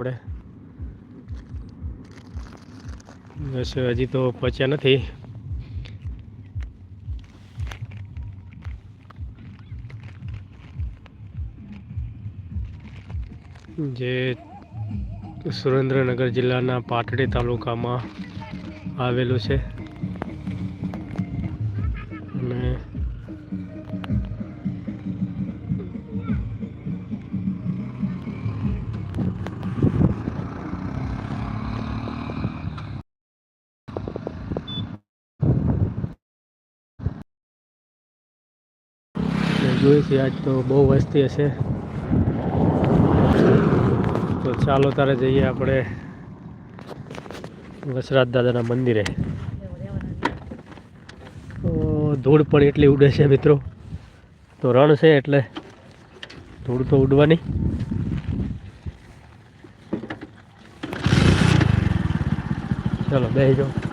આપણે. બસ હજી તો પહોંચ્યા નથી. જે સુરેન્દ્રનગર જિલ્લાના પાટડી તાલુકામાં આવેલું છે. ને છીએ. આજ તો બહુ વસ્તી હશે. તો ચાલો તારે જઈએ આપણે વસરાજ દાદાના મંદિરે. ધૂળ પણ એટલી ઉડે છે મિત્રો. તો રણ છે એટલે ધૂળ તો ઉડવાની. ચાલો બે જાઓ.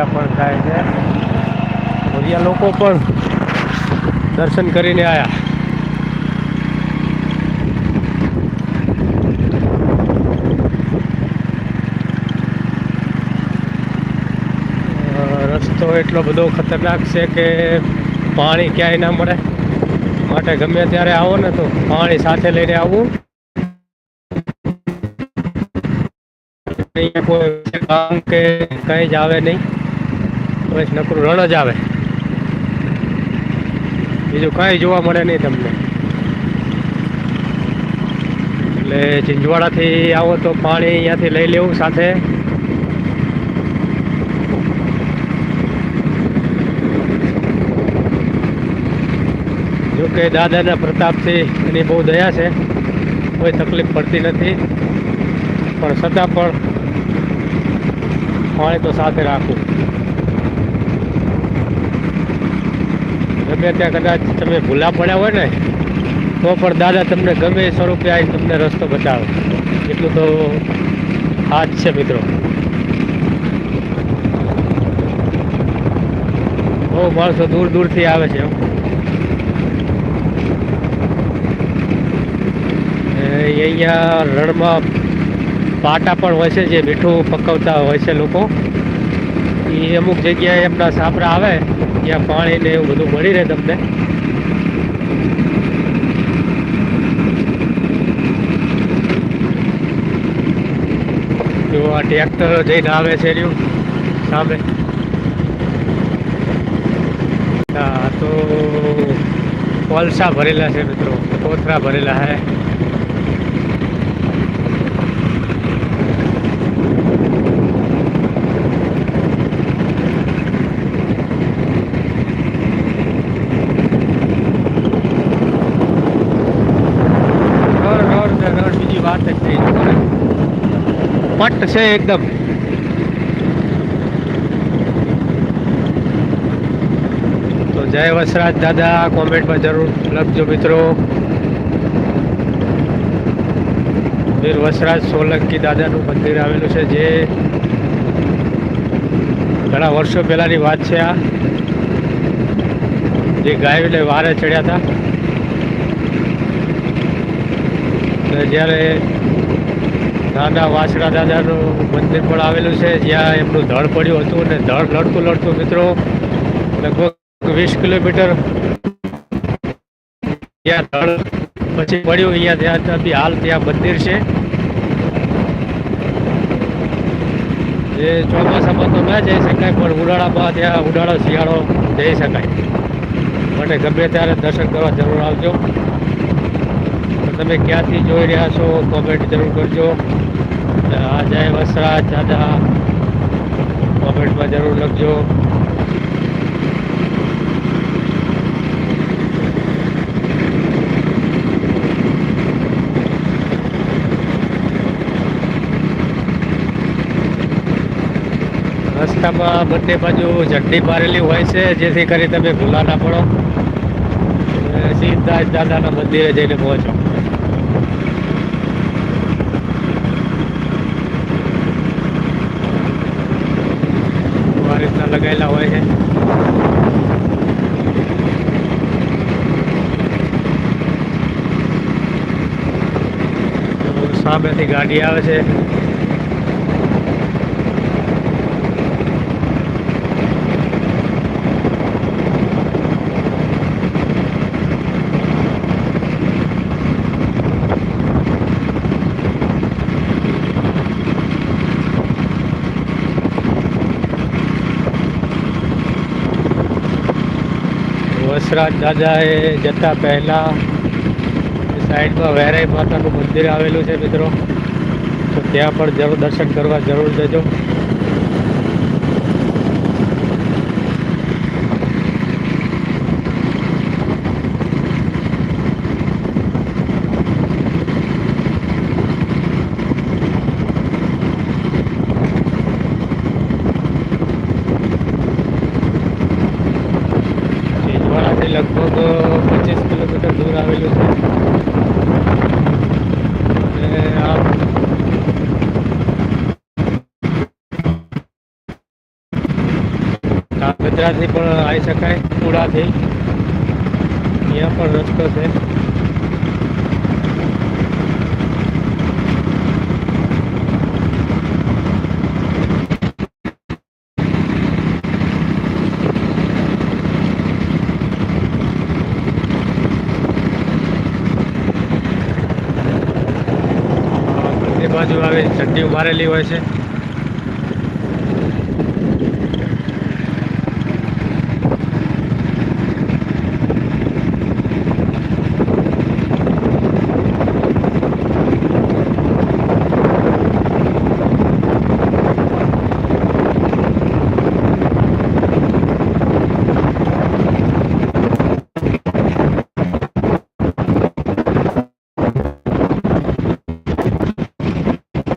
ભૂરિયા પણ થાય છે. ભૂરિયા લોકો પણ દર્શન કરીને આવ્યા રસ્તો એટલો બધો ખતરનાક છે કે પાણી ક્યાંય ના મળે. માટે ગમે ત્યારે આવો ને તો પાણી સાથે લઈને આવવું કોઈ કામ કે કંઈ જ આવે નહીં. બસ નકરું રણ જ આવે. બીજું કાંઈ જોવા મળે નહીં તમને. એટલે ચિંજવાડાથી આવો તો પાણી અહીંયાથી લઈ લેવું સાથે. જો કે દાદાના પ્રતાપથી એની બહુ દયા છે. કોઈ તકલીફ પડતી નથી. પણ છતાં પણ પાણી તો સાથે રાખવું. ગમે ત્યાં કદાચ તમે ભૂલા પડ્યા હોય ને, તો પણ દાદા તમને ગમે એ સ્વરૂપે આવી તમને રસ્તો બતાવે. એટલું તો હાથ છે મિત્રો. બહુ માણસો દૂર દૂરથી આવે છે એમ. અહીંયા રણમાં પાટા પણ હોય છે, જે મીઠું પકવતા હોય છે લોકો. એ અમુક જગ્યાએ એમના સાપરા આવે. ત્યાં પાણી ને એવું બધું મળી રહે તમને. જો આ ટ્રેક્ટર જઈને આવે છે રહ્યું સામે. હા, તો કોલસા ભરેલા છે મિત્રો, કોથરા ભરેલા છે રણ રણ ને રણ બીજી વાત જ નહીં પટ છે એકદમ. તો જય વસરાજ દાદા, કોમેન્ટમાં જરૂર લખજો મિત્રો. વીર વસરાજ સોલંકી દાદાનું મંદિર આવેલું છે જે ઘણા વર્ષો પહેલાની વાત છે આ. જે ગાયને વારે ચડ્યા હતા. જ્યારે નાના વાસણા દાદાનું મંદિર પણ આવેલું છે, જ્યાં એમનું ધળ પડ્યું હતું અને ધળ લડતું લડતું મિત્રો, લગભગ વીસ કિલોમીટર ત્યાં ધળ પછી પડ્યું. અહીંયા ત્યાં ત્યાંથી હાલ ત્યાં મંદિર છે. જે ચોમાસામાં તો ના જઈ શકાય, પણ ઉનાળામાં ત્યાં ઉનાળો, શિયાળો જઈ શકાય. માટે ગમે ત્યારે દર્શન કરવા જરૂર આવજો. તમે ક્યાંથી જોઈ રહ્યા છો કોમેન્ટ જરૂર કરજો. જય વસરાજ દાદા કોમેન્ટમાં જરૂર લખજો. રસ્તામાં બંને બાજુ ઝડપી મારેલી હોય છે, જેથી કરી તમે ભૂલા ના પડો. સીધા દાદાના મંદિરે જઈને પહોંચો આ રીતના લગાવેલા હોય છે. સામેથી ગાડી આવે છે. વસરાજ દાદાએ જતા પહેલાં સાઈડમાં વેરાઈ માતાનું મંદિર આવેલું છે મિત્રો. તો ત્યાં પણ જરૂર દર્શન કરવા જરૂર જજો ચીજવાડાથી લગભગ પચીસ કિલોમીટર દૂર આવેલું છે. અને આ પણ આવી શકાય, કુડાથી. અહીંયા પણ રસ્તો છે બંને બાજુ આવી ચડ્ડીઓ ઉભારેલી હોય છે.